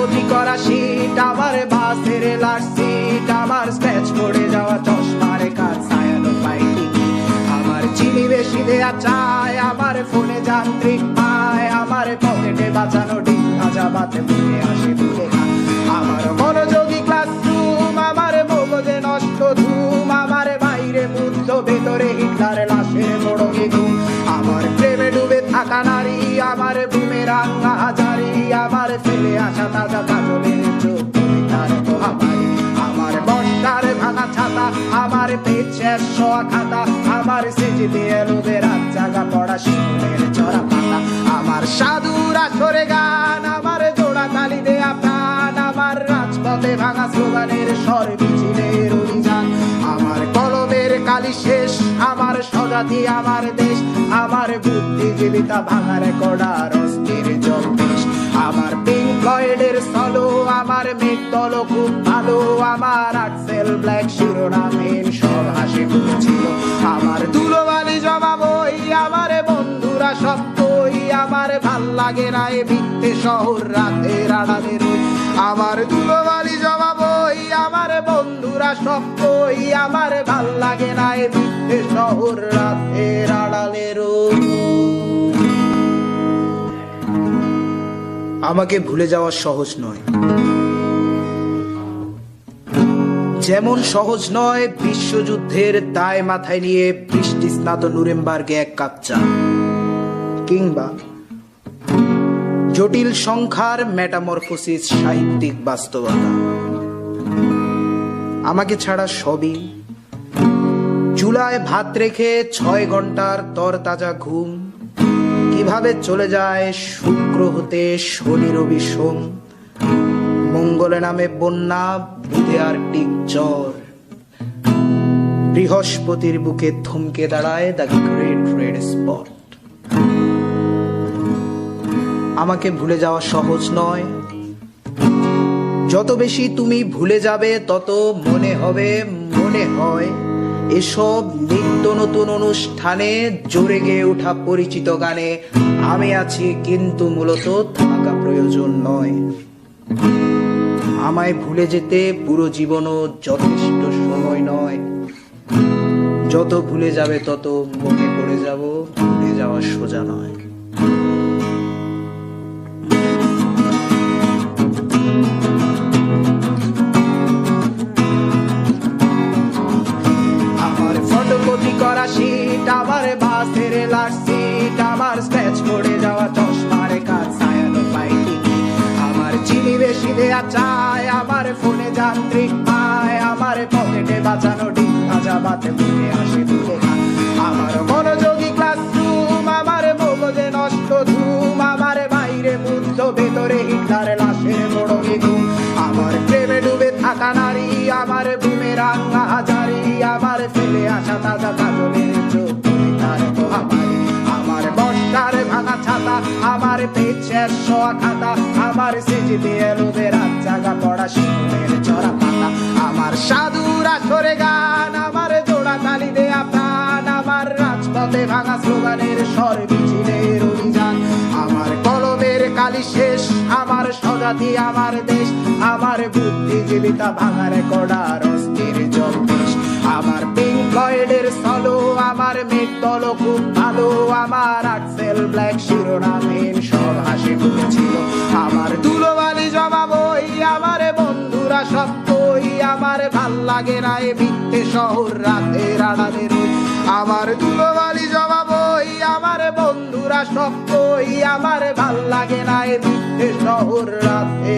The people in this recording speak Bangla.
গতি করা শীত আমার বাসের লাশ সিট আমার স্ক্র্যাচ করে যাওয়া চশমার কাজ ছায়ানো পাইনি আমার চিনি বেশি দেয়া চায় আমার ফোনে যান্ত্রিক পায় আমার পকেটে বাঁচানো ডিম, ভাজা বাতে মনে আসে দূরে আমার শেষ শোয়া খাতা। আমার সেজে দিয়ে লোভে জাগা পড়া শিশুদের চড়া পাতা। আমার সাধুর আসরে গান, আমার জোড়া তালি দেয়া প্রাণ। আমার রাজপথে ভাঙা স্লোগানের স্বর মিছিলের অভিযান আমার কলমের কালি শেষ, আমার স্বজাতি, আমার দেশ। আমার বুদ্ধিজীবিতা ভাঙার কড়ার অস্থির জম্পেশ আমার পিঙ্ক ফ্লয়েডের সলো আমার মেঘ দল খুব ভালো, আমার আক্সেল ব্ল্যাক শিরোনামহীন সব হাসি খুঁজছিল আমার ধুলোবালি জমা বই আমার বন্ধুরা সব কই আমার ভালো লাগে না এ ভিত্তে শহর রাতের আড়ালে রই আমার ধুলোবালি জমা বই আমার বন্ধুরা সব কই আমার ভালো লাগে না এ ভিত্তে শহর রাতের আড়ালে আমাকে ভুলে যাওয়া সহজ নয়। যেমন সহজ নয়, বিশ্বযুদ্ধের দায় মাথায় নিয়ে বৃষ্টি স্নাত নুরেমবার্গে এক কাপ চা। কিংবা জটিল সংখ্যার মেটামরফোসিস সাহিত্যিক বাস্তবতা। আমাকে ছাড়া সবই। চুলায় ভাত রেখে ছয় ঘণ্টার তরতাজা ঘুম। কীভাবে চলে যায় শুক্র হতে শনি রবি সোম? মঙ্গলে নামে বন্যা, বুধে আর টিক জ্বর। বৃহস্পতির বুকে থমকে দাঁড়ায় দ্য গ্রেট রেড স্পট আমাকে ভুলে যাওয়া সহজ নয়। যত বেশি তুমি ভুলে যাবে, তত মনে হবে, মনে হয়। এসব নিত্য নতুন অনুষ্ঠানে জোরে গেয়ে ওঠা পরিচিত গানে আমি আছি কিন্তু মূলত থাকা প্রয়োজন নয়। আমায় ভুলে যেতে পুরো জীবনও যথেষ্ট সময় নয়। যত ভুলে যাবে তত মনে পড়ে যাব, ভুলে যাওয়া সোজা নয়। চায় আমার ফোনে যান্ত্রিক পায় আমার পকেটে বাঁচানো ডিম ভাজা বাতে বুকে আসে খায় আমার মনোযোগী ক্লাসরুম আমার মগজে নষ্ট ধুম আমার বাইরে মুগ্ধ ভেতরে হিটলার লাশের মোড়কে ঘুম। আমার প্রেমে ডুবে থাকা নারী, আমার বুমে রাঙ্গা হাজারি, আমার ফেলে আসা তাজা কাজলের চোখ, তার বর্ষার ভাঙা ছাতা, আমার শেষ শোয়া খাতা, আমার সেজে দিয়ে লোভে রাত জাগা পড়া শিশুদের চড়া পাতা। আমার সাধুর আসরে গান, আমার জোড়া তালি দেয়া প্রাণ, আমার রাজপথে ভাঙা স্লোগানের স্বর মিছিলের অভিযান। আমার কলমের কালি শেষ, আমার স্বজাতি, আমার দেশ, আমার বুদ্ধিজীবিতা ভাঙার কড়ার অস্থির জম্পেশ আমার পিঙ্ক ফ্লয়েডের সলো আমার মেঘ খুব ভালো, আমার ব্ল্যাক শিরোনামহীন সব হাসি ফুটেছিল। আমার ধুলোবালি জমা বই আমার বন্ধুরা সব কই আমার ভালো লাগে না এ ভিত্তে শহর রাতে রাড়ালে আমার ধুলোবালি জমা বই আমার বন্ধুরা সব কই আমার ভালো লাগে না এ বিত্তে শহর রই